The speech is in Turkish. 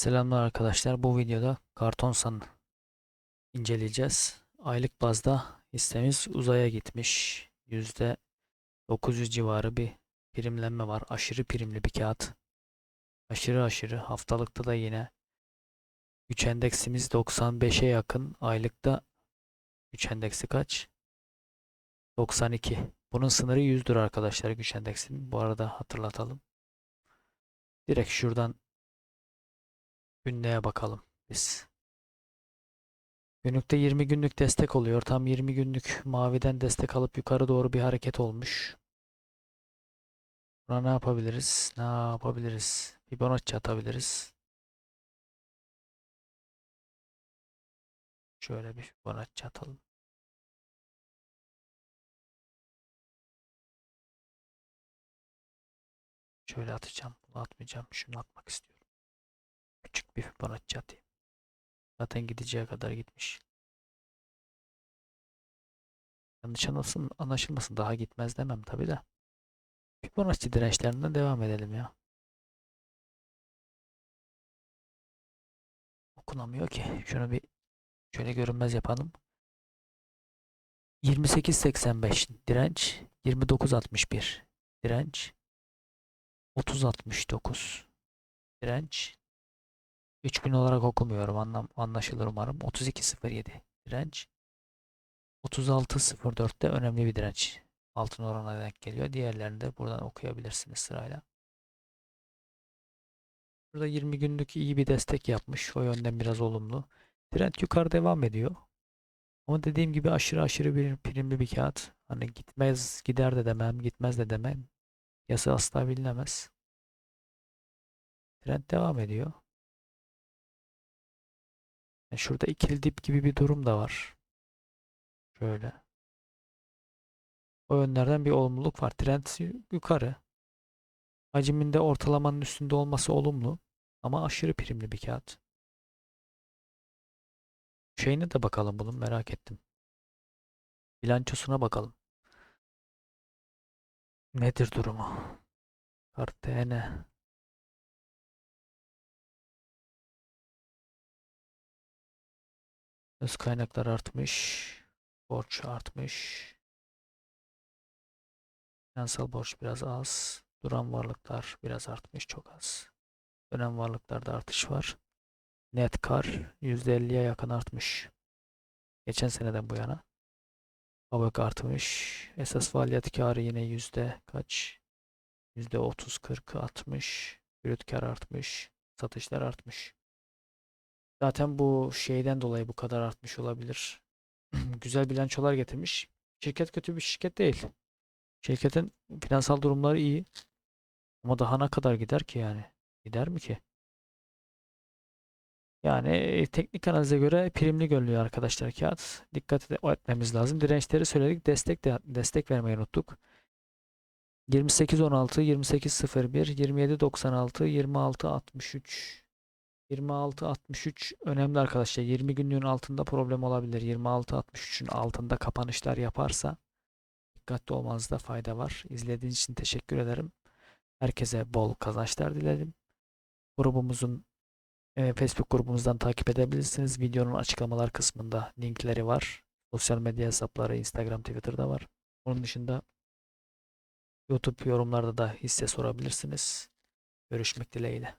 Selamlar arkadaşlar. Bu videoda Kartonsan inceleyeceğiz. Aylık bazda hissemiz uzaya gitmiş. %900 civarı bir primlenme var. Aşırı primli bir kağıt. Aşırı aşırı. Haftalıkta da yine güç endeksimiz 95'e yakın. Aylıkta güç endeksi kaç? 92. Bunun sınırı 100'dür arkadaşlar güç endeksinin. Bu arada hatırlatalım. Direkt şuradan Günlüğe bakalım biz. Günlükte 20 günlük destek oluyor. Tam 20 günlük maviden destek alıp yukarı doğru bir hareket olmuş. Buna ne yapabiliriz? Ne yapabiliriz? Fibonacci atabiliriz. Şöyle bir Fibonacci atalım. Şöyle atacağım. Bunu atmayacağım. Şunu atmak istiyorum. Bir Fibonacci atayım. Zaten gideceği kadar gitmiş. Yanlış anlasın, anlaşılmasın daha gitmez demem tabi de. Fibonacci dirençlerinden devam edelim ya. Okunamıyor ki. Şunu bir şöyle görünmez yapalım. 28.85 direnç, 29.61 direnç, 30.69 direnç, 3000 olarak okumuyorum. Anlam anlaşılır umarım. 32.07 direnç. 36.04'te önemli bir direnç. Altın orana denk geliyor. Diğerlerini de buradan okuyabilirsiniz sırayla. Burada 20 günlük iyi bir destek yapmış. O yönden biraz olumlu. Trend yukarı devam ediyor. Ama dediğim gibi aşırı aşırı bir primli bir kağıt. Hani gitmez gider de demem, gitmez de demem. Yası asla bilinemez. Trend devam ediyor. Yani şurada ikili dip gibi bir durum da var. Şöyle. O yönlerden bir olumluluk var. Trend yukarı. Hacminde ortalamanın üstünde olması olumlu. Ama aşırı primli bir kağıt. Şeyine de bakalım bunun merak ettim. Bilançosuna bakalım. Nedir durumu? Kart Öz kaynaklar artmış. Borç artmış. Finansal borç biraz az. Duran varlıklar biraz artmış çok az. Dönem varlıklarda artış var. Net kar %50'ye yakın artmış. Geçen seneden bu yana. Fabrik artmış. Esas faaliyet karı yine yüzde kaç? Yüzde 30, 40, 60. Brüt kar artmış. Satışlar artmış. Zaten bu şeyden dolayı bu kadar artmış olabilir. Güzel bilançolar getirmiş. Şirket kötü bir şirket değil. Şirketin finansal durumları iyi. Ama daha ne kadar gider ki yani? Gider mi ki? Yani e, teknik analize göre primli görünüyor arkadaşlar kağıt. Dikkat etmemiz lazım. Dirençleri söyledik. Destek de destek vermeyi unuttuk. 28.16, 28.01, 27.96, 26.63, 26.63 önemli arkadaşlar. 20 günlüğün altında problem olabilir. 26.63'ün altında kapanışlar yaparsa dikkatli olmanızda fayda var. İzlediğiniz için teşekkür ederim. Herkese bol kazançlar dilerim. Grubumuzun e, Facebook grubumuzdan takip edebilirsiniz. Videonun açıklamalar kısmında linkleri var. Sosyal medya hesapları Instagram, Twitter'da var. Onun dışında YouTube yorumlarda da hisse sorabilirsiniz. Görüşmek dileğiyle.